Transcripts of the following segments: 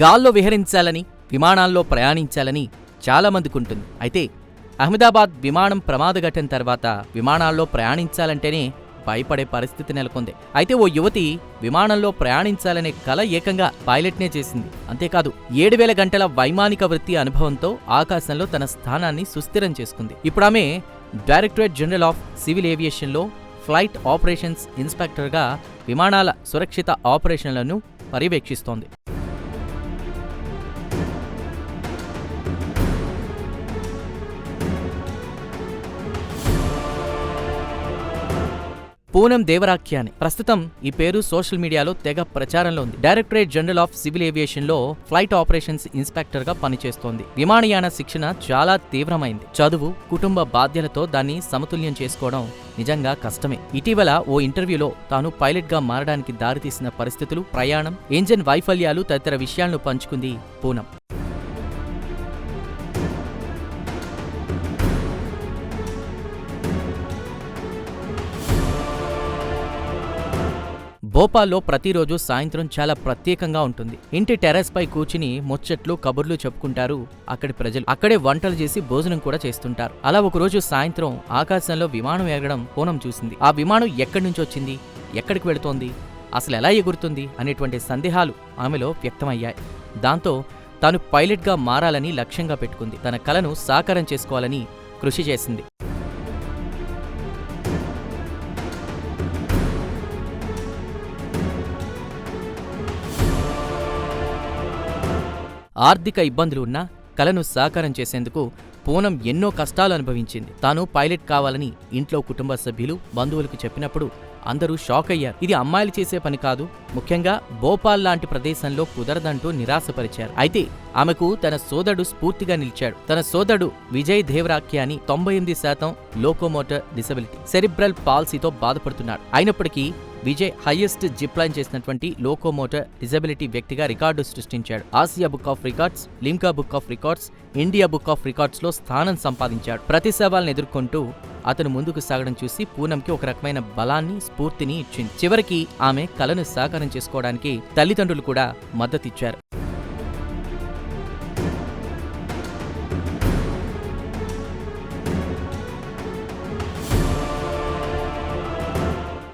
గాల్లో విహరించాలని విమానాల్లో ప్రయాణించాలని చాలామందికి ఉంటుంది. అయితే అహ్మదాబాద్ విమానం ప్రమాద ఘటన తర్వాత విమానాల్లో ప్రయాణించాలంటేనే భయపడే పరిస్థితి నెలకొంది. అయితే ఓ యువతి విమానంలో ప్రయాణించాలనే కల ఏకంగా పైలట్నే చేసింది. అంతేకాదు ఏడు వేల గంటల వైమానిక వృత్తి అనుభవంతో ఆకాశంలో తన స్థానాన్ని సుస్థిరం చేసుకుంది. ఇప్పుడు ఆమె డైరెక్టరేట్ జనరల్ ఆఫ్ సివిల్ ఏవియేషన్లో ఫ్లైట్ ఆపరేషన్స్ ఇన్స్పెక్టర్గా విమానాల సురక్షిత ఆపరేషన్లను పర్యవేక్షిస్తోంది. పూనం దేవరాఖ్యాని. ప్రస్తుతం ఈ పేరు సోషల్ మీడియాలో తెగ ప్రచారంలో ఉంది. డైరెక్టరేట్ జనరల్ ఆఫ్ సివిల్ ఏవియేషన్లో ఫ్లైట్ ఆపరేషన్స్ ఇన్స్పెక్టర్గా పనిచేస్తోంది. విమానయాన శిక్షణ చాలా తీవ్రమైంది. చదువు కుటుంబ బాధ్యతలతో దాన్ని సమతుల్యం చేసుకోవడం నిజంగా కష్టమే. ఇటీవల ఓ ఇంటర్వ్యూలో తాను పైలట్గా మారడానికి దారితీసిన పరిస్థితులు ప్రయాణం ఇంజన్ వైఫల్యాలు తదితర విషయాలను పంచుకుంది పూనం. భోపాల్లో ప్రతిరోజు సాయంత్రం చాలా ప్రత్యేకంగా ఉంటుంది. ఇంటి టెర్రస్ పై కూర్చుని ముచ్చట్లు కబుర్లు చెప్పుకుంటారు అక్కడి ప్రజలు. అక్కడే వంటలు చేసి భోజనం కూడా చేస్తుంటారు. అలా ఒకరోజు సాయంత్రం ఆకాశంలో విమానం ఎగడం కోణం చూసింది. ఆ విమానం ఎక్కడి నుంచి వచ్చింది? ఎక్కడికి వెళుతోంది? అసలు ఎలా ఎగురుతుంది? అనేటువంటి సందేహాలు ఆమెలో వ్యక్తమయ్యాయి. దాంతో తాను పైలట్గా మారాలని లక్ష్యంగా పెట్టుకుంది. తన కలను సాకారం చేసుకోవాలని కృషి చేసింది. ఆర్థిక ఇబ్బందులు ఉన్నా కలను సాకారం చేసేందుకు పూనం ఎన్నో కష్టాలు అనుభవించింది. తాను పైలట్ కావాలని ఇంట్లో కుటుంబ సభ్యులు బంధువులకు చెప్పినప్పుడు అందరూ షాక్ అయ్యారు. ఇది అమ్మాయిలు చేసే పని కాదు ముఖ్యంగా భోపాల్ లాంటి ప్రదేశంలో కుదరదంటూ నిరాశపరిచారు. అయితే ఆమెకు తన సోదరుడు స్ఫూర్తిగా నిలిచాడు. తన సోదరుడు విజయ్ దేవరాఖ్యాని తొంభై ఎనిమిది శాతం లోకోమోటర్ డిసబిలిటీ సెరిబ్రల్ పాలసీతో బాధపడుతున్నాడు. అయినప్పటికీ విజయ్ హైయెస్ట్ జిప్లైన్ చేసినటువంటి లోకోమోటర్ డిజబిలిటీ వ్యక్తిగా రికార్డు సృష్టించాడు. Asia book of records Limca book of records India book of రికార్డ్స్లో స్థానం సంపాదించాడు. ప్రతి సవాల్ని ఎదుర్కొంటూ అతను ముందుకు సాగడం చూసి పూనంకి ఒక రకమైన బలాన్ని స్ఫూర్తిని ఇచ్చింది. చివరికి ఆమె కలను సాకారం చేసుకోవడానికి తల్లిదండ్రులు కూడా మద్దతిచ్చారు.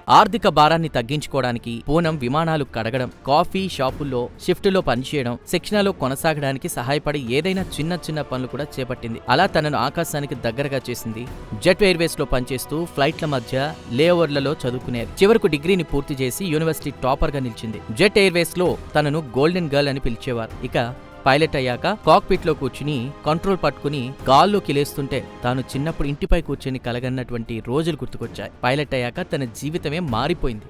ఆర్థిక భారాన్ని తగ్గించుకోవడానికి పూనం విమానాలు కడగడం కాఫీ షాపుల్లో షిఫ్టులో పనిచేయడం శిక్షణలో కొనసాగడానికి సహాయపడే ఏదైనా చిన్న చిన్న పనులు కూడా చేపట్టింది. అలా తనను ఆకాశానికి దగ్గరగా చేసింది. జెట్ ఎయిర్వేస్లో పనిచేస్తూ ఫ్లైట్ల మధ్య లేఓవర్లలో చదువుకునేది. చివరకు డిగ్రీని పూర్తి చేసి యూనివర్సిటీ టాపర్గా నిలిచింది. జెట్ ఎయిర్వేస్లో తనను గోల్డెన్ గర్ల్ అని పిలిచేవారు. ఇక పైలట్ అయ్యాక కాక్పిట్లో కూర్చుని కంట్రోల్ పట్టుకుని గాల్లోకి లేస్తుంటే తాను చిన్నప్పుడు ఇంటిపై కూర్చొని కలగన్నటువంటి రోజులు గుర్తుకొచ్చాయి. పైలట్ అయ్యాక తన జీవితమే మారిపోయింది.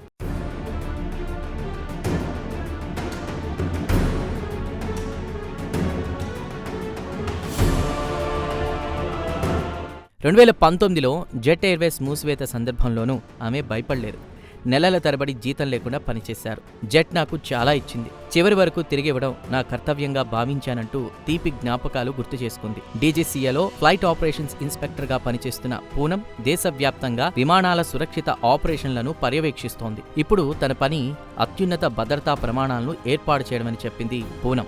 రెండు వేల పంతొమ్మిదిలో జెట్ ఎయిర్వేస్ మూసివేత సందర్భంలోనూ ఆమె భయపడలేదు. నెలల తరబడి జీతం లేకుండా పనిచేశారు. జెట్ నాకు చాలా ఇచ్చింది. చివరి వరకు తిరిగి ఇవ్వడం నా కర్తవ్యంగా భావించానంటూ తీపి జ్ఞాపకాలు గుర్తు చేసుకుంది. డీజీసీఏలో ఫ్లైట్ ఆపరేషన్స్ ఇన్స్పెక్టర్గా పనిచేస్తున్న పూనం దేశవ్యాప్తంగా విమానాల సురక్షిత ఆపరేషన్లను పర్యవేక్షిస్తోంది. ఇప్పుడు తన పని అత్యున్నత భద్రతా ప్రమాణాలను ఏర్పాటు చేయడమని చెప్పింది పూనం.